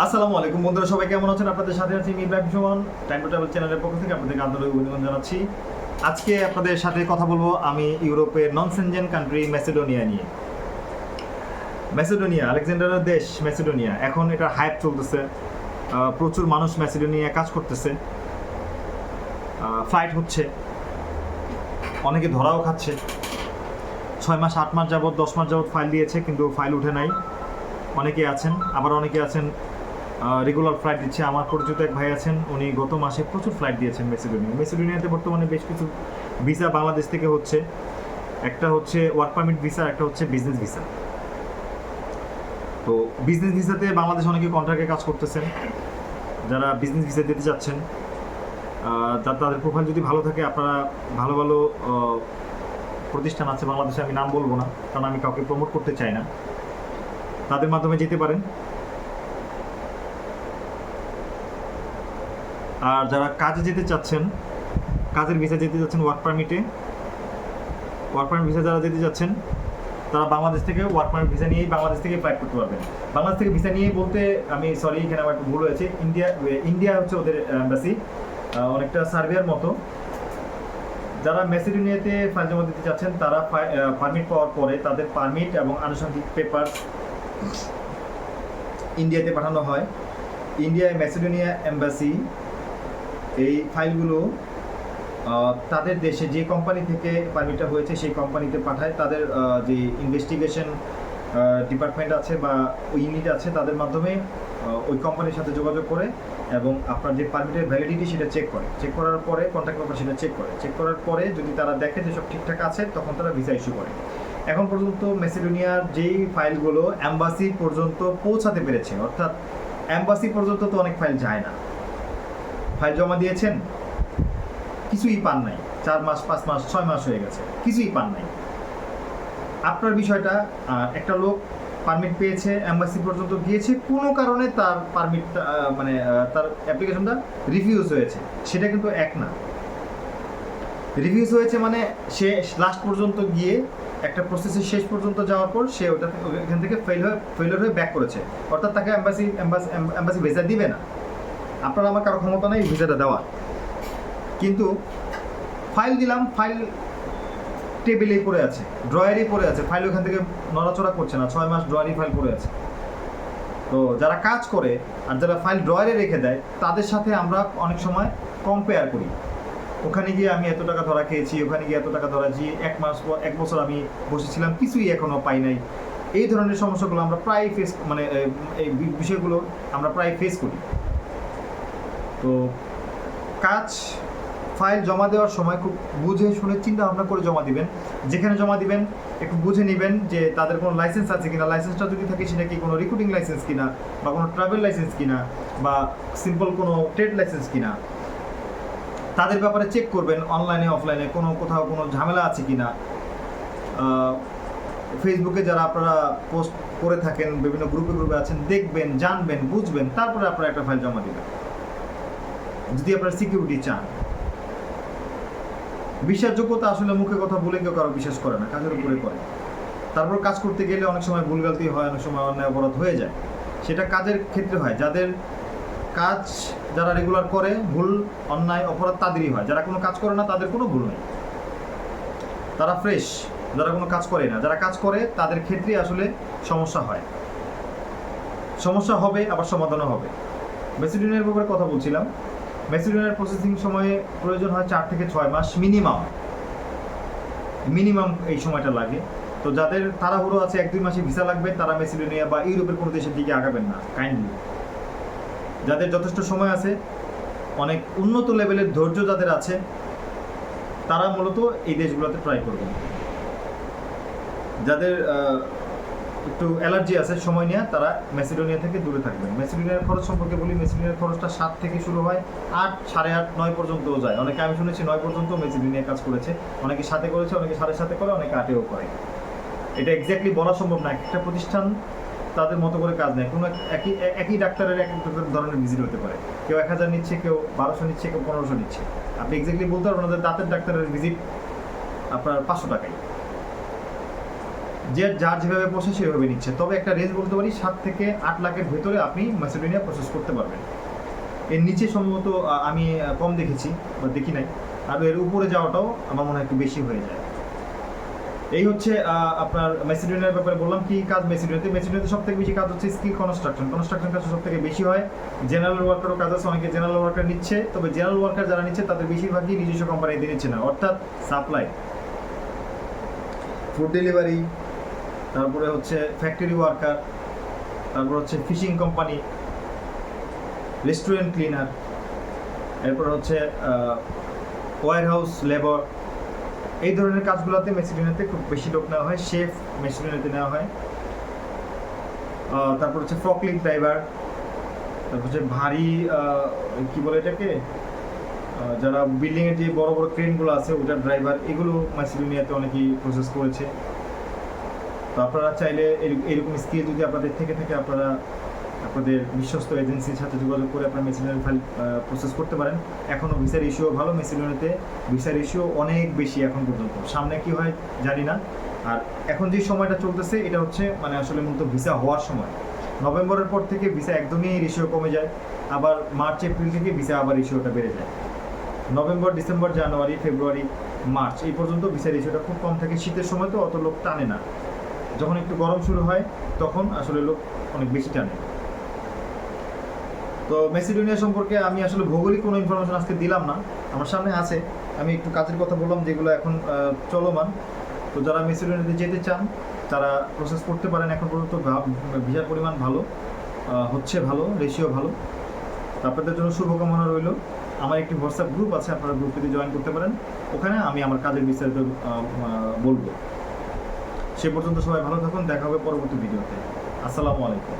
আসসালামু আলাইকুম বন্ধুরা, সবাই কেমন আছেন? আপনাদের সাথে আছি Ibrahim Suman time to travel চ্যানেলের পক্ষ থেকে আপনাদেরকে আন্তরিক অভিনন্দন জানাচ্ছি। আজকে আপনাদের সাথে কথা বলব আমি ইউরোপের নন সেনজেন কান্ট্রি ম্যাসেডোনিয়া নিয়ে। ম্যাসেডোনিয়া আলেকজান্ডারের দেশ ম্যাসেডোনিয়া এখন এটা হাইপ চলতেছে। প্রচুর মানুষ ম্যাসেডোনিয়া কাজ করতেছে। ফ্লাইট হচ্ছে। অনেকে ধরাও খাচ্ছে। ছয় মাস, আট মাস যাবত দশ মাস যাবত ফাইল দিয়েছে, কিন্তু ফাইল উঠে নাই। অনেকে আছেন, আবার অনেকে আছেন রেগুলার ফ্লাইট দিচ্ছে। আমার পরিচিত এক ভাই আছেন, উনি গত মাসে প্রচুর ফ্লাইট দিয়েছেন মেসিডোনিয়া মেসিডোনিয়াতে বর্তমানে বেশ কিছু ভিসা বাংলাদেশ থেকে হচ্ছে। একটা হচ্ছে ওয়ার্ক পারমিট ভিসা একটা হচ্ছে বিজনেস ভিসা তো বিজনেস ভিসাতে বাংলাদেশ অনেকে কন্ট্রাক্টে কাজ করতেছেন। যারা বিজনেস ভিসা দিতে তা- তাদের প্রোফাইল যদি ভালো থাকে, আপনারা ভালো ভালো প্রতিষ্ঠান আছে বাংলাদেশে আমি নাম বলব না, কারণ আমি কাউকে প্রমোট করতে চাই না। তাদের মাধ্যমে যেতে পারেন। আর যারা কাজে যেতে চাচ্ছেন, কাজের ভিসা যেতে যাচ্ছেন ওয়ার্ক পারমিটে ওয়ার্ক পারমিট ভিসা যারা যেতে যাচ্ছেন তারা বাংলাদেশ থেকে ওয়ার্ক পারমিট ভিসা নিয়েই বাংলাদেশ থেকে ফ্লাইট করতে পারবেন। বাংলাদেশ থেকে ভিসা নিয়েই বলতে আমি সরি এখানে আমার একটু ভুল হয়েছে। ইন্ডিয়া ইন্ডিয়া হচ্ছে ওদের অ্যাম্বাসি অনেকটা সার্বিয়ার মতো। যারা মেসিডোনিয়াতে ফাইল জমা দিতে চাচ্ছেন, তারা পারমিট পাওয়ার পরে তাদের পারমিট এবং আনুষঙ্গিক পেপার ইন্ডিয়াতে পাঠানো হয়। ইন্ডিয়ায় মেসিডোনিয়া এম্বাসি এই ফাইলগুলো তাদের দেশে যে কোম্পানি থেকে পারমিটটা হয়েছে, সেই কোম্পানিতে পাঠায়। তাদের যে ইনভেস্টিগেশন ডিপার্টমেন্ট আছে বা ইউনিট আছে, তাদের মাধ্যমে ওই কোম্পানির সাথে যোগাযোগ করে এবং আপনার যে পারমিটের ভ্যালিডিটি সেটা চেক করে। চেক করার পরে কন্ট্যাক্ট নাম্বার সেটা চেক করে। চেক করার পরে যদি তারা দেখে যে সব ঠিকঠাক আছে, তখন তারা ভিসা ইস্যু করে। এখন পর্যন্ত মেসিডোনিয়ার যেই ফাইলগুলো অ্যাম্বাসি পর্যন্ত পৌঁছাতে পেরেছে, অর্থাৎ অ্যাম্বাসি পর্যন্ত তো অনেক ফাইল যায় না। ফাইল জমা দিয়েছেন? কিছুই পান নাই। চার মাস, পাঁচ মাস, ছয় মাস হয়ে গেছে। কিছুই পান নাই। আপনার বিষয়টা একটা লোক পারমিট পেয়েছে অ্যাম্বাসি পর্যন্ত গিয়েছে, কোনো কারণে তার পারমিটটা মানে তার অ্যাপ্লিকেশনটা রিফিউজ হয়েছে। সেটা কিন্তু এক না। রিভিউজ হয়েছে মানে সে লাস্ট পর্যন্ত গিয়ে, একটা প্রসেসের শেষ পর্যন্ত যাওয়ার পর সে ওটা, ওখান থেকে ফেল হয়ে ফেলিওর হয়ে ব্যাক করেছে। অর্থাৎ তাকে অ্যাম্বাসি অ্যাম্বাসি অ্যাম্বাসি ভিসা দিবে না। আপনার আমার কারও ক্ষমতা নেই, ভিসাটা দেওয়ার কিন্তু ফাইল দিলাম ফাইল টেবিলেই পড়ে আছে ড্রয়ারেই পড়ে আছে ফাইল ওখান থেকে নড়াচড়া করছে না, ছয় মাস ড্রয়ারই ফাইল পড়ে আছে। তো যারা কাজ করে আর যারা ফাইল ড্রয়ারে রেখে দেয়, তাদের সাথে আমরা অনেক সময় কম্পেয়ার করি। ওখানে গিয়ে আমি এত টাকা ধরা খেয়েছি, ওখানে গিয়ে এত টাকা ধরা, যে এক মাস এক বছর আমি বসেছিলাম, কিছুই এখনও পাই নাই। এই ধরনের সমস্যাগুলো আমরা প্রায় ফেস মানে এই বিষয়গুলো আমরা প্রায় ফেস করি। তো কাজ ফাইল জমা দেওয়ার সময় খুব বুঝে শুনে চিন্তা ভাবনা করে জমা দিবেন। যেখানে জমা দিবেন একটু বুঝে নেবেন যে তাদের কোনো লাইসেন্স আছে কিনা। লাইসেন্সটা যদি থাকে সেটা কি কোনো রিক্রুটিং লাইসেন্স কিনা বা কোনো ট্রাভেল লাইসেন্স কিনা বা সিম্পল কোনো ট্রেড লাইসেন্স কিনা। তাদের ব্যাপারে চেক করবেন অনলাইনে অফলাইনে কোনো কোথাও কোনো ঝামেলা আছে কিনা। আহ, ফেসবুকে যারা আপনারা পোস্ট করে থাকেন বিভিন্ন গ্রুপে গ্রুপে আছেন দেখবেন জানবেন বুঝবেন তারপরে আপনারা একটা ফাইল জমা দিবেন। যদি আপনারা সিকিউরিটি চান। বিশ্বাসযোগ্যতা আসলে মুখে কথা বলে কেউ কারও বিশ্বাস করে না, কাজের উপরে করে তারপর কাজ করতে গেলে অনেক সময় ভুলগালতি হয়, অনেক সময় অন্যায় অপরাধ হয়ে যায়। সেটা কাজের ক্ষেত্রে হয়। যাদের কাজ যারা রেগুলার করে, ভুল, অন্যায়, অপরাধ তাদেরই হয়। যারা কোনো কাজ করে না, তাদের কোনো ভুল নেই। তারা ফ্রেশ যারা কোনো কাজ করে না। যারা কাজ করে, তাদের ক্ষেত্রে আসলে সমস্যা হয়। সমস্যা হবে, আবার সমাধানও হবে। মেসিডোনিয়ার ব্যাপারে কথা বলছিলাম। মেসিডোনিয়ার প্রসেসিং সময়ে প্রয়োজন হয় চার থেকে ছয় মাস মিনিমাম মিনিমাম এই সময়টা লাগে। তো যাদের তাড়াহুড়ো আছে, এক দুই মাসে ভিসা লাগবে, তারা মেসিডোনিয়া বা ইউরোপের কোনো দেশের দিকে আগাবেন না কাইন্ডলি যাদের যথেষ্ট সময় আছে, অনেক উন্নত লেভেলের ধৈর্য যাদের আছে, তারা মূলত এই দেশগুলোতে ট্রাই করবেন। যাদের একটু অ্যালার্জি আছে, সময় নিয়ে তারা মেসিডোনিয়া থেকে দূরে থাকবেন। মেসিডোনিয়ার খরচ সম্পর্কে বলি, মেসিডোনিয়ার খরচটা সাত থেকে শুরু হয় আট, সাড়ে আট, নয় পর্যন্তও যায়। অনেকে আমি শুনেছি নয় পর্যন্ত মেসিডোনিয়া কাজ করেছে। অনেকে সাথে করেছে, অনেকে সাড়ে সাথে করে, অনেকে আটেও করে। এটা এক্স্যাক্টলি বলা সম্ভব না। একটা প্রতিষ্ঠান তাদের মতো করে কাজ নেয়। কোনো এক- একই একই ডাক্তারের এক ধরনের ভিজিট হতে পারে। কেউ এক হাজার নিচ্ছে, কেউ বারোশো নিচ্ছে, কেউ পনেরোশো নিচ্ছে। আপনি এক্স্যাক্টলি বলতে পারবেন যে দাঁতের ডাক্তারের ভিজিট আপনার পাঁচশো টাকাই যে যার যেভাবে বসে সেভাবে নিচ্ছে। তবে একটা রেঞ্জ বলতে পারি, সাত থেকে আট লাখের ভেতরে আপনি ম্যাসেডোনিয়া প্রসেস করতে পারবেন। এর নিচে সম্ভবত আমি কম দেখেছি বা দেখি নাই। আর এর উপরে যাওয়াটাও আমার মনে হয় একটু বেশি হয়ে যায়। এই হচ্ছে আপনার মেসিডোনিয়ার ব্যাপারে বললাম, কি কাজ মেসিডোনিয়াতে মেসিডোনিয়াতে সব থেকে বেশি কাজ হচ্ছে স্কিল কনস্ট্রাকশন কনস্ট্রাকশন কাজ সব থেকে বেশি হয়। জেনারেল ওয়ার্কারও কাজ আছে, অনেকে জেনারেল ওয়ার্কার নিচ্ছে। তবে জেনারেল ওয়ার্কার যারা নিচ্ছে, তাদের বেশিরভাগই নিজস্ব কোম্পানিতে নিচ্ছে না। অর্থাৎ সাপ্লাই ফুড ডেলিভারি তারপরে হচ্ছে ফ্যাক্টরি ওয়ার্কার তারপর হচ্ছে ফিশিং কোম্পানি রেস্টুরেন্ট ক্লিনার এরপর হচ্ছে ওয়ার হাউস লেবার এই ধরনের কাজগুলোতে মেসিডোনিয়াতে খুব বেশি লোক নেওয়া হয় শেফ মেসিডোনিয়াতে নেওয়া হয়। তারপর হচ্ছে ফকলিফট ড্রাইভার তারপর হচ্ছে ভারী কি বলে এটাকে? যারা বিল্ডিংয়ের যে বড় বড় ক্রেনগুলো আছে, ওটার ড্রাইভার এগুলো মেসিডোনিয়াতে অনেকেই প্রসেস করেছে। তো আপনারা চাইলে এরকম স্কিল যদি আপনাদের থেকে থাকে, আপনারা আপনাদের বিশ্বস্ত এজেন্সির সাথে যোগাযোগ করে আপনার মেসিডোনিয়ার ফাইল প্রসেস করতে পারেন। এখনও ভিসার ইস্যুও ভালো মেসিডোনিয়াতে ভিসার ইস্যু অনেক বেশি এখন পর্যন্ত। সামনে কি হয় জানি না। আর এখন যে সময়টা চলতেছে, এটা হচ্ছে মানে আসলে মূলত ভিসা হওয়ার সময়। নভেম্বরের পর থেকে ভিসা একদমই রেশিও কমে যায়। আবার মার্চ, এপ্রিল থেকে ভিসা আবার রেশিওটা বেড়ে যায়। November, December, January, February, March এই পর্যন্ত ভিসার রেশিওটা খুব কম থাকে। শীতের সময় তো অত লোক টানে না। যখন একটু গরম শুরু হয়, তখন আসলে লোক অনেক বেশি টানে। তো মেসিডোনিয়া সম্পর্কে আমি আসলে ভৌগোলিক কোনো ইনফরমেশন আজকে দিলাম না। আমার সামনে আছে। আমি একটু কাজের কথা বললাম, যেগুলো এখন চলমান। তো যারা মেসিডোনিয়াতে যেতে চান, তারা প্রসেস করতে পারেন। এখন পর্যন্ত ভিসার পরিমাণ ভালো হচ্ছে ভালো রেশিও ভালো। আপনাদের জন্য শুভকামনা রইল। আমার একটি হোয়াটসঅ্যাপ গ্রুপ আছে, আপনারা গ্রুপটিতে জয়েন করতে পারেন। ওখানে আমি আমার কাজের বিস্তারিত বলব। সে পর্যন্ত সবাই ভালো থাকুন দেখা হবে পরবর্তী ভিডিওতে। আসসালামু আলাইকুম।